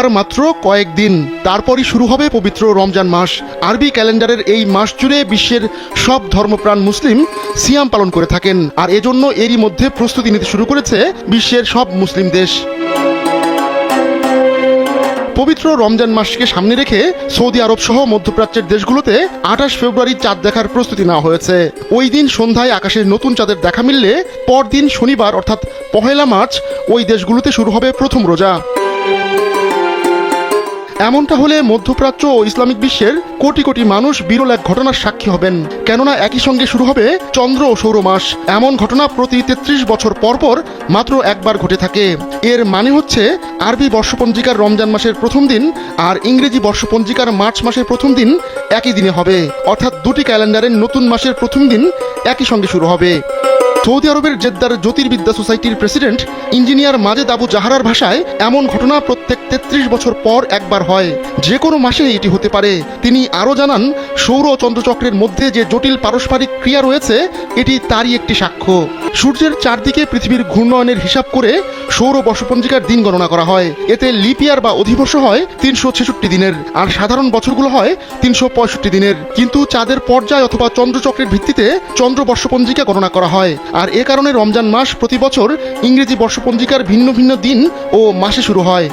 আর মাত্র কয়েকদিন। তারপরই শুরু হবে পবিত্র রমজান মাস। আরবি ক্যালেন্ডারের এই মাস জুড়ে বিশ্বের সব ধর্মপ্রাণ মুসলিম সিয়াম পালন করে থাকেন। আর এজন্য এরই মধ্যে প্রস্তুতি নিতে শুরু করেছে বিশ্বের সব মুসলিম দেশ। পবিত্র রমজান মাসকে সামনে রেখে সৌদি আরব সহ মধ্যপ্রাচ্যের দেশগুলোতে আঠাশ ফেব্রুয়ারি চাঁদ দেখার প্রস্তুতি নেওয়া হয়েছে। ওই দিন সন্ধ্যায় আকাশের নতুন চাঁদের দেখা মিললে পরদিন শনিবার, অর্থাৎ পহেলা মার্চ, ওই দেশগুলোতে শুরু হবে প্রথম রোজা। এমনটা হলে মধ্যপ্রাচ্য ও ইসলামিক বিশ্বের কোটি কোটি মানুষ বিরল এক ঘটনার সাক্ষী হবেন। কেননা একই সঙ্গে শুরু হবে চন্দ্র ও সৌর মাস। এমন ঘটনা প্রতি তেত্রিশ বছর পর পর মাত্র একবার ঘটে থাকে। এর মানে হচ্ছে আরবি বর্ষপঞ্জিকার রমজান মাসের প্রথম দিন আর ইংরেজি বর্ষপঞ্জিকার মার্চ মাসের প্রথম দিন একই দিনে হবে। অর্থাৎ দুটি ক্যালেন্ডারের নতুন মাসের প্রথম দিন একই সঙ্গে শুরু হবে। সৌদি আরবের জেদ্দার জ্যোতির্বিদ্যা সোসাইটির প্রেসিডেন্ট, ইঞ্জিনিয়ার মাজেদ আবু জাহারার ভাষায় এমন ঘটনা প্রত্যেক তেত্রিশ বছর পর একবার হয়। যে কোনো মাসে এটি হতে পারে। তিনি আরও জানান, সৌর চন্দ্রচক্রের মধ্যে যে জটিল পারস্পরিক ক্রিয়া রয়েছে এটি তারই একটি সাক্ষ্য। সূর্যের চারদিকে পৃথিবীর ঘূর্ণয়নের হিসাব করে সৌর বর্ষপঞ্জিকার দিন গণনা করা হয়। এতে লিপিয়ার বা অধিবর্ষ হয় তিনশো ছেষট্টি দিনের, আর সাধারণ বছরগুলো হয় তিনশো পঁয়ষট্টি দিনের। কিন্তু চাঁদের পর্যায় অথবা চন্দ্রচক্রের ভিত্তিতে চন্দ্র বর্ষপঞ্জিকা গণনা করা হয়। আর এ কারণে রমজান মাস প্রতি বছর ইংরেজি বর্ষপঞ্জিকার ভিন্ন ভিন্ন দিন ও মাসে শুরু হয়।